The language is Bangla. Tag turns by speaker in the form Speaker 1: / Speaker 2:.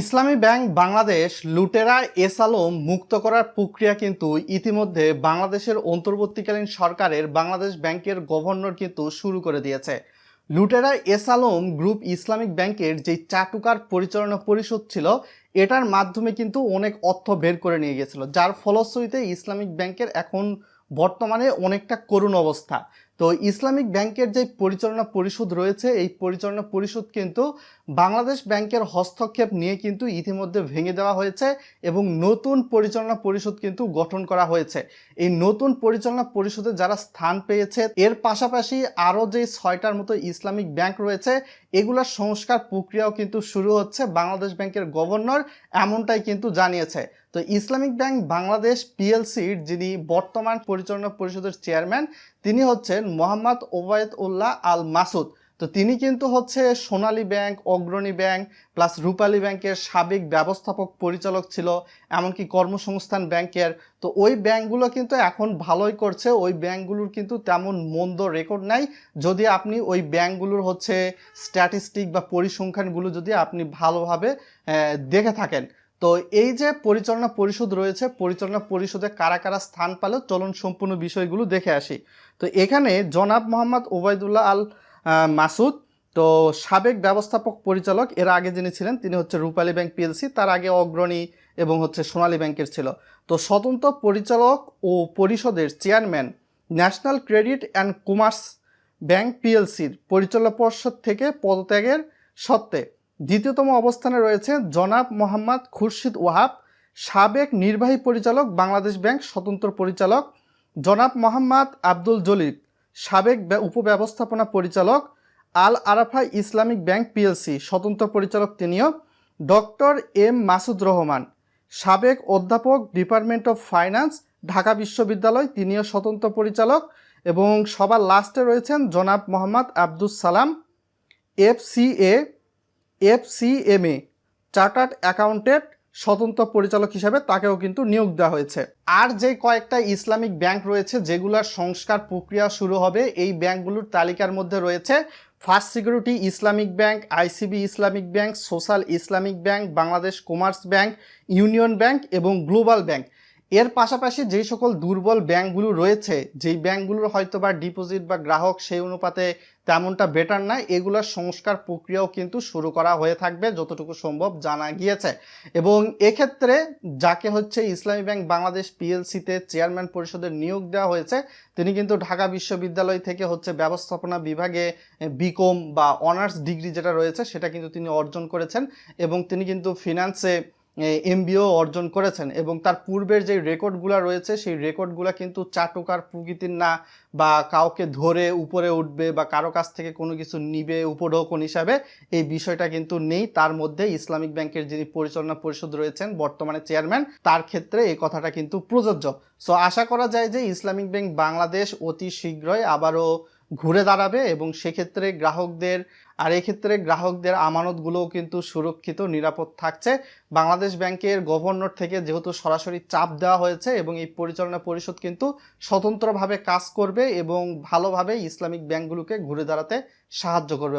Speaker 1: ইসলামী ব্যাংক বাংলাদেশ লুটেরা এস আলম মুক্ত করার প্রক্রিয়া কিন্তু ইতিমধ্যে বাংলাদেশের অন্তর্বর্তীকালীন সরকারের বাংলাদেশ ব্যাংকের গভর্নর কিন্তু শুরু করে দিয়েছে। লুটেরা এস আলম গ্রুপ ইসলামিক ব্যাংকের যে চাটুকার পরিচালনা পরিষদ ছিল, এটার মাধ্যমে কিন্তু অনেক অর্থ বের করে নিয়ে গেছিল, যার ফলশ্রুতিতে ইসলামিক ব্যাংকের এখন বর্তমানে অনেকটা করুণ অবস্থা। তো ইসলামিক ব্যাংকের যে পরিচালনা পরিষদ রয়েছে, এই পরিচালনা পরিষদ কিন্তু বাংলাদেশ ব্যাংকের হস্তক্ষেপ নিয়ে কিন্তু ইতিমধ্যে ভেঙে দেওয়া হয়েছে এবং নতুন পরিচালনা পরিষদ কিন্তু গঠন করা হয়েছে। এই নতুন পরিচালনা পরিষদে যারা স্থান পেয়েছে, এর পাশাপাশি আরও যে ছয়টার মতো ইসলামিক ব্যাংক রয়েছে, এগুলোর সংস্কার প্রক্রিয়াও কিন্তু শুরু হচ্ছে বাংলাদেশ ব্যাংকের গভর্নর এমনটাই কিন্তু জানিয়েছে। তো ইসলামিক ব্যাংক বাংলাদেশ পিএলসির যিনি বর্তমান পরিচালনা পরিষদের চেয়ারম্যান তিনি হচ্ছেন মোহাম্মদ ওবায়দ উল্লাহ আল মাসুদ তো তিনি কিন্তু হচ্ছে Sonali bank, Agrani bank, plus Rupali ব্যাংকের সাবেক ব্যবস্থাপক পরিচালক ছিল, এমনকি কর্মসংস্থান ব্যাংকের। তো ওই ব্যাংকগুলো কিন্তু এখন ভালোই করছে, ওই ব্যাংকগুলোর কিন্তু তেমন মন্দ রেকর্ড নাই। যদি আপনি ওই ব্যাংকগুলোর হচ্ছে স্ট্যাটিস্টিক বা পরিসংখ্যানগুলো যদি আপনি ভালোভাবে দেখে থাকেন তো এই যে পরিচালনা পরিষদ রয়েছে, পরিচালনা পরিষদে কারা কারা স্থান পেল, চলন সম্পূর্ণ বিষয়গুলো দেখে আসি। তো এখানে জনাব মোহাম্মদ ওবায়দুল্লাহ আল মাসুদ, তো সাবেক ব্যবস্থাপক পরিচালক, এর আগে যিনি ছিলেন, তিনি হচ্ছে রূপালী ব্যাংক পিএলসি, তার আগে অগ্রণী এবং হচ্ছে সোনালী ব্যাংকের ছিল। তো স্বতন্ত্র পরিচালক ও পরিষদের chairman National Credit and Commerce Bank পিএলসির পরিচালনা পর্ষদ থেকে পদত্যাগের সত্ত্বে দ্বিতীয়তম অবস্থানে রয়েছে জনাব মোহাম্মদ খুরশিদ ওয়াহাব, সাবেক নির্বাহী পরিচালক, বাংলাদেশ ব্যাংক স্বতন্ত্র পরিচালক, জনাব মোহাম্মদ আব্দুল জলিল, সাবেক ব্য- উপব্যবস্থাপনা পরিচালক, Al Arafah Islamic bank PLC, স্বতন্ত্র পরিচালক তিনিও, ডক্টর এম মাসুদ রহমান, সাবেক অধ্যাপক, ডিপার্টমেন্ট অফ ফাইন্যান্স, ঢাকা বিশ্ববিদ্যালয়, তিনিও স্বতন্ত্র পরিচালক এবং সবার লাস্টে রয়েছেন জনাব মোহাম্মদ আব্দুস সালাম, এফসিএ এফসিএমএ চার্টার্ড অ্যাকাউন্টেন্ট স্বতন্ত্র পরিচালক হিসাবে তাকেও কিন্তু নিয়োগ দেওয়া হয়েছে। আর যে কয়েকটা ইসলামিক ব্যাংক রয়েছে, যেগুলোর সংস্কার প্রক্রিয়া শুরু হবে, এই ব্যাংকগুলোর তালিকার মধ্যে রয়েছে first security Islamic bank, ICB Islamic bank, social Islamic bank, Bangladesh commerce bank, union bank এবং গ্লোবাল ব্যাংক। এর পাশাপাশি যেই সকল দুর্বল ব্যাংকগুলো রয়েছে, যেই ব্যাংকগুলোর হয়তো বা ডিপোজিট বা গ্রাহক সেই অনুপাতে তেমনটা বেটার না এগুলোর সংস্কার প্রক্রিয়াও কিন্তু শুরু করা হয়ে থাকবে যতটুকু সম্ভব জানা গিয়েছে। এবং এক্ষেত্রে যাকে হচ্ছে ইসলামী ব্যাংক বাংলাদেশ পিএলসিতে চেয়ারম্যান পরিষদের নিয়োগ দেওয়া হয়েছে, তিনি কিন্তু ঢাকা বিশ্ববিদ্যালয় থেকে হচ্ছে ব্যবস্থাপনা বিভাগে বিকম বা অনার্স ডিগ্রি যেটা রয়েছে সেটা কিন্তু তিনি অর্জন করেছেন এবং তিনি কিন্তু ফিনান্সে এমবিও অর্জন করেছেন এবং তার পূর্বের যে রেকর্ডগুলো রয়েছে, সেই রেকর্ডগুলো কিন্তু চাটুকার প্রকৃতির না বা কাউকে ধরে উপরে উঠবে বা কারও কাছ থেকে কোনো কিছু নিবে উপঢৌকন হিসাবে এই বিষয়টা কিন্তু নেই। তার মধ্যে ইসলামিক ব্যাংকের যিনি পরিচালনা পরিষদ রয়েছেন, বর্তমানে চেয়ারম্যান, তার ক্ষেত্রে এই কথাটা কিন্তু প্রযোজ্য। সো আশা করা যায় যে ইসলামিক ব্যাংক বাংলাদেশ অতি শীঘ্রই আবারও ঘুরে দাঁড়াবে এবং সেক্ষেত্রে গ্রাহকদের, আর এক্ষেত্রে গ্রাহকদের আমানতগুলোও কিন্তু সুরক্ষিত, নিরাপদ থাকছে। বাংলাদেশ ব্যাংকের গভর্নর থেকে যেহেতু সরাসরি চাপ দেওয়া হয়েছে এবং এই পরিচালনা পরিষদ কিন্তু স্বতন্ত্রভাবে কাজ করবে এবং ভালোভাবে ইসলামিক ব্যাংকগুলোকে ঘুরে দাঁড়াতে সাহায্য করবে।